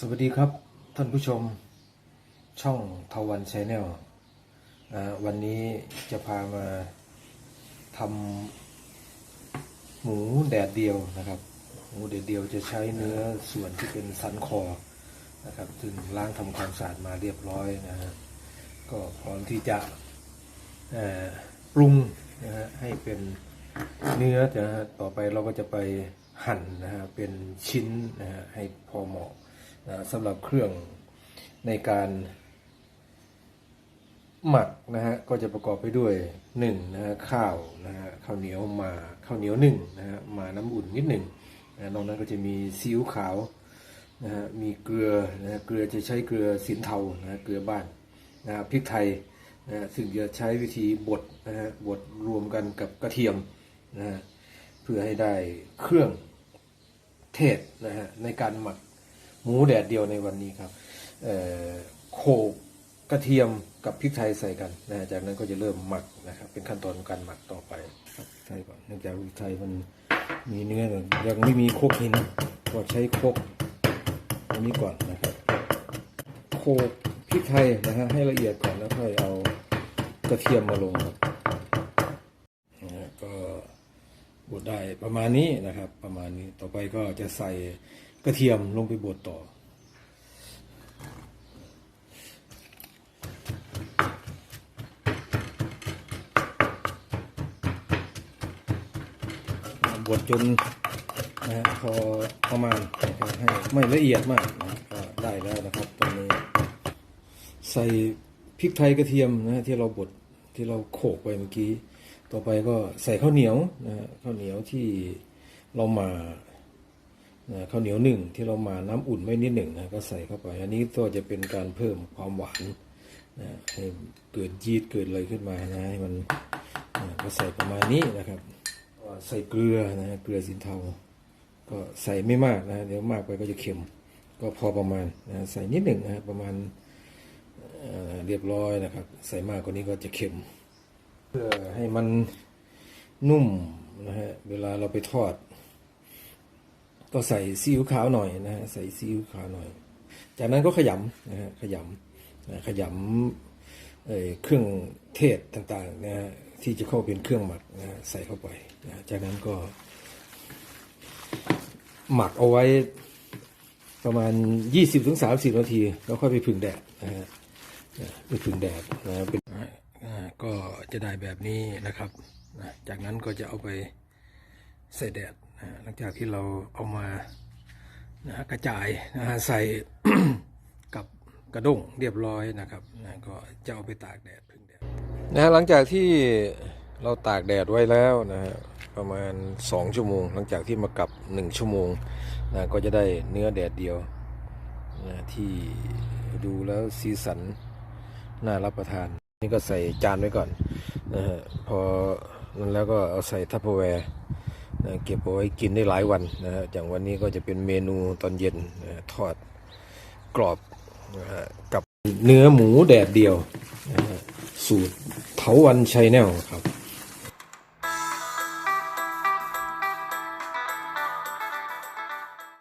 สวัสดีครับท่านผู้ชมช่องทวันชแนลวันนี้จะพามาทำหมูแดดเดียวนะครับ หมูแดดเดียวจะใช้เนื้อส่วนที่เป็นสันคอนะครับซึ่งล้างทำความสะอาดมาเรียบร้อยนะฮะก็พร้อมที่จะปรุงนะฮะให้เป็นเนื้อนะฮะต่อไปเราก็จะไปหั่นนะฮะเป็นชิ้นนะฮะให้พอเหมาะ สำหรับเครื่องในการหมักนะฮะก็จะประกอบไปด้วยหนึ่งนะฮะข้าวนะฮะข้าวเหนียวมาข้าวเหนียวหนึ่งนะฮะมาน้ำอุ่นนิดหนึ่งนะนอกนั้นก็จะมีซีอิ๊วขาวนะฮะมีเกลือนะฮะเกลือจะใช้เกลือสินเทานะฮะเกลือบ้านนะฮะพริกไทยนะฮะซึ่งจะใช้วิธีบดนะฮะบดรวมกันกับกระเทียมนะฮะเพื่อให้ได้เครื่องเทศนะฮะในการหมัก หมูแดดเดียวในวันนี้ครับโขกกระเทียมกับพริกไทยใส่กันนะจากนั้นก็จะเริ่มหมักนะครับ เป็นขั้นตอนของการหมักต่อไปครับพริกไทยก่อนเนื่องจากพริกไทยมันมีเนื้อยังไม่มีโคกหินก็ใช้โคกอันนี้ก่อนนะครับโขกพริกไทยนะฮะให้ละเอียดก่อนแล้วค่อยเอากระเทียมมาลงครับก็บดได้ประมาณนี้นะครับ ประมาณนี้ต่อไปก็จะใส่ กระเทียมลงไปบดต่อ บดจนนะฮะพอประมาณให้ไม่ละเอียดมากนะก็ได้แล้วนะครับตอนนี้ ใส่พริกไทยกระเทียมนะที่เราบดที่เราโขกไปเมื่อกี้ ต่อไปก็ใส่ข้าวเหนียวนะข้าวเหนียวที่เรามา นะข้าวเหนียวหนึ่งที่เรามาน้ำอุ่นไม่นิดหนึ่งนะก็ใส่เข้าไป อันนี้ก็จะเป็นการเพิ่มความหวานนะให้เกิดยีดเกิดอะไรขึ้นมานะให้มันนะก็ใส่ประมาณนี้นะครับใส่เกลือนะเกลือสินเทา ก็ใส่ไม่มากนะเดี๋ยวมากไปก็จะเค็ม ก็พอประมาณนะใส่นิดหนึ่งนะประมาณเรียบร้อยนะครับ ใส่มากกว่านี้ก็จะเค็ม เพื่อให้มันนุ่มนะฮะเวลาเราไปทอด ก็ใส่ซีอิ๊วขาวหน่อยนะฮะใส่ซีอิ๊วขาวหน่อย จากนั้นก็ขยำนะฮะขยำนะขยำเเครื่องเทศต่างๆนะฮะที่จะเข้าเป็นเครื่องหมักนะฮะใส่เข้าไปนะจากนั้นก็ หมักเอาไว้ประมาณ 20-30 นาที แล้วค่อยไปผึ่งแดดนะฮะไปผึ่งแดดนะเป็นก็จะได้แบบนี้นะครับ จากนั้นก็จะเอาไปใส่แดด หลังจากที่เราเอามานะกระจายนะฮะใส่กับกระด้งเรียบร้อยนะครับนะก็จะเอาไปตากแดดผึ่งแดดนะฮะหลังจากที่เราตากแดดไว้แล้วนะฮะประมาณ 2 ชั่วโมง หลังจากที่มากับ 1 ชั่วโมงนะก็จะได้เนื้อแดดเดียวนะที่ดูแล้วสีสันน่ารับประทาน นี่ก็ใส่จานไว้ก่อนนะฮะพอนั้นแล้วก็เอาใส่ทัพเปอร์แวร์ เก็บเอาไว้กินได้หลายวันนะฮะอย่างวันนี้ก็จะเป็นเมนูตอนเย็นนะทอดกรอบนะฮะกับเนื้อหมูแดดเดียวนะฮะสูตรเถาวันชัยแนวครับ